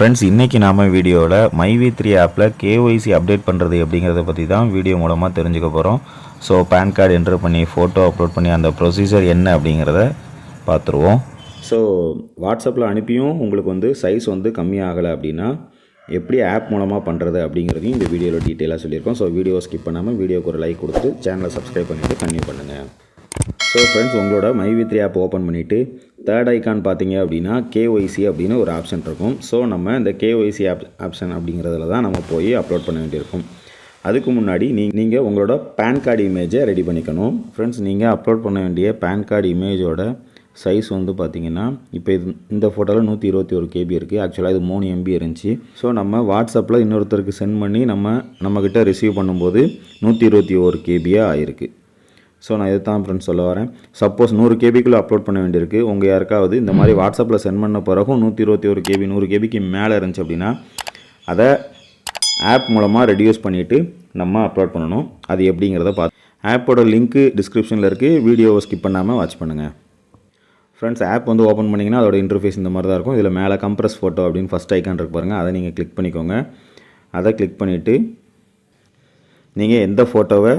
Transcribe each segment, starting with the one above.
Friends இன்றைக்கி நாம் வீடியோவில் மைவி த்ரீ ஆப்பில் கேஒய்சி அப்டேட் பண்ணுறது அப்படிங்கிறத பற்றி தான் வீடியோ மூலமாக தெரிஞ்சுக்க போகிறோம் ஸோ பேன் கார்டு என்ட்ரு பண்ணி ஃபோட்டோ அப்லோட் பண்ணி அந்த ப்ரொசீஜர் என்ன அப்படிங்கிறத பார்த்துருவோம் ஸோ வாட்ஸ்அப்பில் அனுப்பியும் உங்களுக்கு வந்து சைஸ் வந்து கம்மியாகலை அப்படின்னா எப்படி ஆப் மூலமாக பண்ணுறது அப்படிங்கிறதையும் இந்த வீடியோவில் டீட்டெயிலாக சொல்லியிருக்கோம். ஸோ வீடியோ ஸ்கிப் பண்ணாமல் வீடியோக்கு ஒரு லைக் கொடுத்து சேனலை சப்ஸ்கிரைப் பண்ணிவிட்டு கன்டினியூ பண்ணுங்கள் ஸோ ஃப்ரெண்ட்ஸ் உங்களோட மைவி த்ரீ ஆப் ஓப்பன் பண்ணிவிட்டு தேர்ட் ஐக்கான் பார்த்தீங்க அப்படின்னா கேஒய்சி அப்படின்னு ஒரு ஆப்ஷன் இருக்கும். ஸோ நம்ம இந்த கேஒய்சி ஆப் ஆப்ஷன் அப்படிங்கிறதுல தான் நம்ம போய் அப்லோட் பண்ண வேண்டியிருக்கும். அதுக்கு முன்னாடி நீ நீங்கள் உங்களோட பேன் கார்டு இமேஜை ரெடி பண்ணிக்கணும். ஃப்ரெண்ட்ஸ் நீங்கள் அப்லோட் பண்ண வேண்டிய பேன் கார்டு இமேஜோட சைஸ் வந்து பார்த்தீங்கன்னா இப்போ இது இந்த ஃபோட்டோவில் நூற்றி இருபத்தி ஒரு கேபி இருக்குது ஆக்சுவலாக இது மூணு எம்பி இருந்துச்சு. ஸோ நம்ம வாட்ஸ்அப்பில் இன்னொருத்தருக்கு சென்ட் பண்ணி நம்ம நம்மக்கிட்ட ரிசீவ் பண்ணும்போது நூற்றி இருபத்தி ஒரு கேபியாக ஆயிருக்கு. ஸோ நான் இதை தான் ஃப்ரெண்ட்ஸ் சொல்ல வரேன். சப்போஸ் நூறு கேபிக்குள்ளே அப்லோட் பண்ண வேண்டியிருக்கு. உங்கள் யாருக்காவது இந்த மாதிரி வாட்ஸ்அப்பில் சென்ட் பண்ண பிறகும் நூற்றி இருபத்தி ஒரு கேபி நூறு கேபிக்கு மேலே இருந்துச்சு அப்படின்னா அதை ஆப் மூலமாக ரெடியூஸ் பண்ணிவிட்டு நம்ம அப்லோட் பண்ணணும். அது எப்படிங்கிறத பார்த்து. ஆப்போட லிங்க்கு டிஸ்கிரிப்ஷனில் இருக்குது வீடியோவை ஸ்கிப் பண்ணாமல் வாட்ச் பண்ணுங்கள் ஃப்ரெண்ட்ஸ் ஆப் வந்து ஓப்பன் பண்ணிங்கன்னா அதோட இன்டர்ஃபேஸ் இந்த மாதிரி தான் இருக்கும். இதில் மேலே கம்ப்ரஸ் ஃபோட்டோ அப்படின்னு ஃபஸ்ட் ஐக்கான் இருக்கு பாருங்கள் அதை நீங்கள் கிளிக் பண்ணிக்கோங்க. அதை கிளிக் பண்ணிவிட்டு நீங்கள் எந்த ஃபோட்டோவை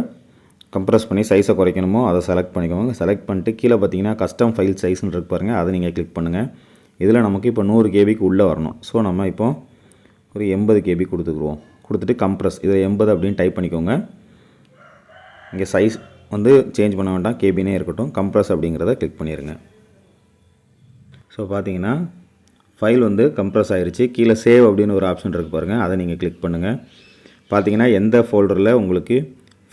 கம்ப்ரஸ் பண்ணி சைஸை குறைக்கணுமோ அதை செலக்ட் பண்ணிக்கோங்க. செலக்ட் பண்ணிட்டு கீழே பார்த்தீங்கன்னா கஸ்டம் ஃபைல் சைஸ்னு இருக்கு பாருங்கள் அதை நீங்கள் கிளிக் பண்ணுங்கள் இதில் நமக்கு இப்போ நூறு கேபிக்கு உள்ளே வரணும். ஸோ நம்ம இப்போ ஒரு எண்பது கேபி கொடுத்துக்குருவோம். கொடுத்துட்டு கம்ப்ரஸ் இதில் எண்பது அப்படின்னு டைப் பண்ணிக்கோங்க. இங்கே சைஸ் வந்து சேஞ்ச் பண்ண வேண்டாம். கேபினே இருக்கட்டும். கம்ப்ரஸ் அப்படிங்கிறத கிளிக் பண்ணிடுங்க ஸோ பார்த்தீங்கன்னா ஃபைல் வந்து கம்ப்ரஸ் ஆயிருச்சு. கீழே சேவ் அப்படின்னு ஒரு ஆப்ஷன் இருக்குது பாருங்கள் அதை நீங்கள் கிளிக் பண்ணுங்கள் பார்த்தீங்கன்னா எந்த ஃபோல்டரில் உங்களுக்கு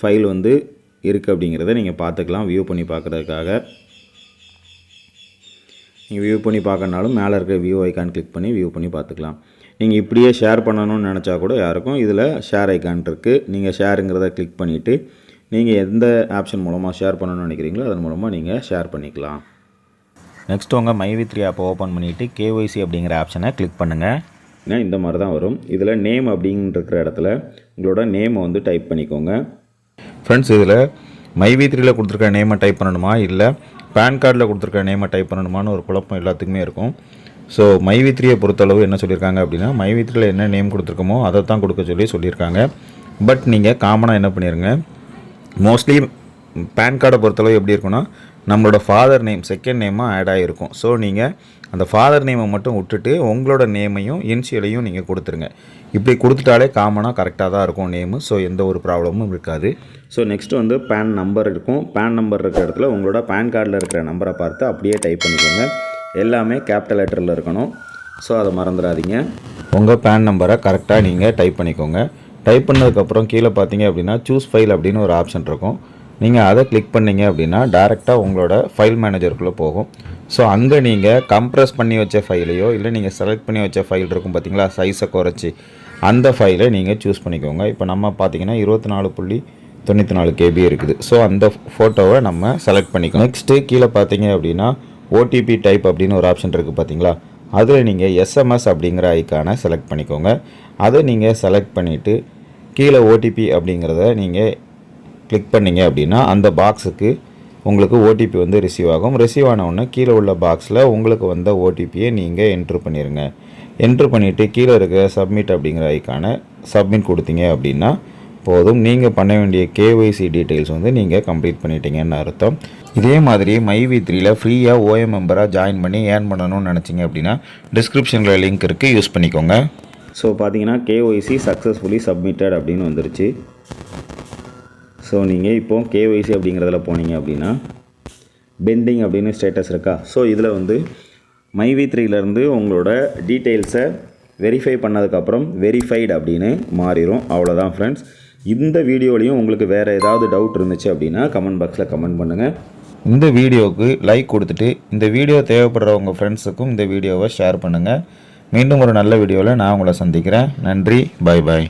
ஃபைல் வந்து இருக்குது அப்படிங்கிறத நீங்கள் பார்த்துக்கலாம் வியூ பண்ணி பார்க்குறதுக்காக. நீங்கள் வியூ பண்ணி பார்க்கறனாலும் மேலே இருக்க வியூ ஐக்கான் கிளிக் பண்ணி வியூ பண்ணி பார்த்துக்கலாம். நீங்கள் இப்படியே ஷேர் பண்ணணும்னு நினச்சா கூட யாருக்கும் இதில் ஷேர் ஐக்கான் இருக்குது நீங்கள் ஷேருங்கிறத கிளிக் பண்ணிவிட்டு நீங்கள் எந்த ஆப்ஷன் மூலமாக ஷேர் பண்ணணும்னு நினைக்கிறீங்களோ அதன் மூலமாக நீங்கள் ஷேர் பண்ணிக்கலாம். நெக்ஸ்ட் உங்கள் மைவி த்ரீ ஆப்பை ஓப்பன் பண்ணிவிட்டு கேஒய்சி அப்படிங்கிற ஆப்ஷனை கிளிக் பண்ணுங்கள் ஏன்னா இந்த மாதிரி தான் வரும். இதில் நேம் அப்படிங்கிற இருக்கிற இடத்துல உங்களோட நேமை வந்து டைப் பண்ணிக்கோங்க. ஃப்ரெண்ட்ஸ் இதில் மைவி த்ரீயில் கொடுத்துருக்க நேமை டைப் பண்ணணுமா? இல்லை பேன் கார்டில் கொடுத்துருக்க நேமை டைப் பண்ணணுமான்னு ஒரு குழப்பம் எல்லாத்துக்குமே இருக்கும். ஸோ மைவி த்ரீயை பொறுத்தளவு என்ன சொல்லியிருக்காங்க அப்படின்னா மைவி த்ரீயில் என்ன நேம் கொடுத்துருக்கோமோ அதை தான் கொடுக்க சொல்லி சொல்லியிருக்காங்க. பட் நீங்கள் காமனாக என்ன பண்ணிடுங்க மோஸ்ட்லி பேன் கார்டை பொறுத்தளவு எப்படி இருக்குன்னா நம்மளோட ஃபாதர் நேம் செகண்ட் நேமாக ஆட் ஆகிருக்கும் ஸோ நீங்கள் அந்த ஃபாதர் நேமை மட்டும் விட்டுட்டு உங்களோட நேமையும் இனிஷியலையும் நீங்கள் கொடுத்துருங்க. இப்படி கொடுத்துட்டாலே காமனாக கரெக்டாக தான் இருக்கும் நேமு ஸோ எந்த ஒரு ப்ராப்ளமும் இருக்காது. ஸோ நெக்ஸ்ட் வந்து பேன் நம்பர் இருக்கும். பேன் நம்பர் இருக்கிற இடத்துல உங்களோட பேன் கார்டில் இருக்கிற நம்பரை பார்த்து அப்படியே டைப் பண்ணிக்கோங்க. எல்லாமே கேபிட்டல் லெட்டரில் இருக்கணும். ஸோ அதை மறந்துடாதீங்க. உங்கள் பேன் நம்பரை கரெக்டாக நீங்கள் டைப் பண்ணிக்கோங்க. டைப் பண்ணதுக்கப்புறம் கீழே பார்த்தீங்க அப்படின்னா சூஸ் ஃபைல் அப்படின்னு ஒரு ஆப்ஷன் இருக்கும். நீங்கள் அதை கிளிக் பண்ணிங்க அப்படின்னா டேரெக்டாக உங்களோட ஃபைல் மேனேஜருக்குள்ளே போகும். ஸோ அங்கே நீங்கள் கம்ப்ரஸ் பண்ணி வச்ச ஃபைலையோ இல்லை நீங்கள் செலக்ட் பண்ணி வச்ச ஃபைல் இருக்கும் பார்த்தீங்களா சைஸை குறைச்சி அந்த ஃபைலை நீங்கள் சூஸ் பண்ணிக்கோங்க. இப்போ நம்ம பார்த்தீங்கன்னா இருபத்தி நாலு புள்ளி தொண்ணூற்றி நாலு கேபி இருக்குது. ஸோ அந்த ஃபோட்டோவை நம்ம செலக்ட் பண்ணிக்கணும் நெக்ஸ்ட்டு கீழே பார்த்தீங்க அப்படின்னா ஓடிபி டைப் அப்படின்னு ஒரு ஆப்ஷன் இருக்குது பார்த்தீங்களா அதில் நீங்கள் எஸ்எம்எஸ் அப்படிங்கிற ஐக்கானை செலக்ட் பண்ணிக்கோங்க. அதை நீங்கள் செலக்ட் பண்ணிவிட்டு கீழே ஓடிபி அப்படிங்கிறத நீங்கள் கிளிக் பண்ணீங்க அப்படின்னா அந்த பாக்ஸுக்கு உங்களுக்கு ஓடிபி வந்து ரிசீவ் ஆகும். ரிசீவ் ஆனவுடனே கீழே உள்ள பாக்ஸில் உங்களுக்கு வந்த ஓடிபியை நீங்கள் என்ட்ரு பண்ணிடுங்க என்ட்ரு பண்ணிவிட்டு கீழே இருக்க சப்மிட் அப்படிங்கிற ஐக்கான சப்மிட் கொடுத்தீங்க அப்படின்னா போதும். நீங்கள் பண்ண வேண்டிய கேஒய்சி டீட்டெயில்ஸ் வந்து நீங்கள் கம்ப்ளீட் பண்ணிட்டீங்கன்னு அர்த்தம். இதே மாதிரி மைவி த்ரீல ஃப்ரீயாக ஓஎம் மெம்பராக ஜாயின் பண்ணி ஏர்ன் பண்ணணும்னு நினச்சிங்க அப்படின்னா டிஸ்கிரிப்ஷனில் லிங்க் இருக்குது யூஸ் பண்ணிக்கோங்க. ஸோ பார்த்தீங்கன்னா கேஒய்சி சக்ஸஸ்ஃபுல்லி சப்மிட்டட் அப்படின்னு வந்துருச்சு. ஸோ நீங்கள் இப்போ கேஒய்சி அப்படிங்கிறதுல போனீங்க அப்படின்னா பெண்டிங் அப்படின்னு ஸ்டேட்டஸ் இருக்கா? ஸோ இதில் வந்து மைவி த்ரீலேருந்து உங்களோட டீட்டெயில்ஸை வெரிஃபை பண்ணதுக்கப்புறம் வெரிஃபைடு அப்படின்னு மாறிடும் அவ்வளோதான் ஃப்ரெண்ட்ஸ் இந்த வீடியோலையும் உங்களுக்கு வேறு ஏதாவது டவுட் இருந்துச்சு அப்படின்னா கமெண்ட் பாக்ஸில் கமெண்ட் பண்ணுங்கள் இந்த வீடியோவுக்கு லைக் கொடுத்துட்டு இந்த வீடியோ தேவைப்படுற உங்கள் ஃப்ரெண்ட்ஸுக்கும் இந்த வீடியோவை ஷேர் பண்ணுங்கள் மீண்டும் ஒரு நல்ல வீடியோவில் நான் உங்களை சந்திக்கிறேன். நன்றி. Bye bye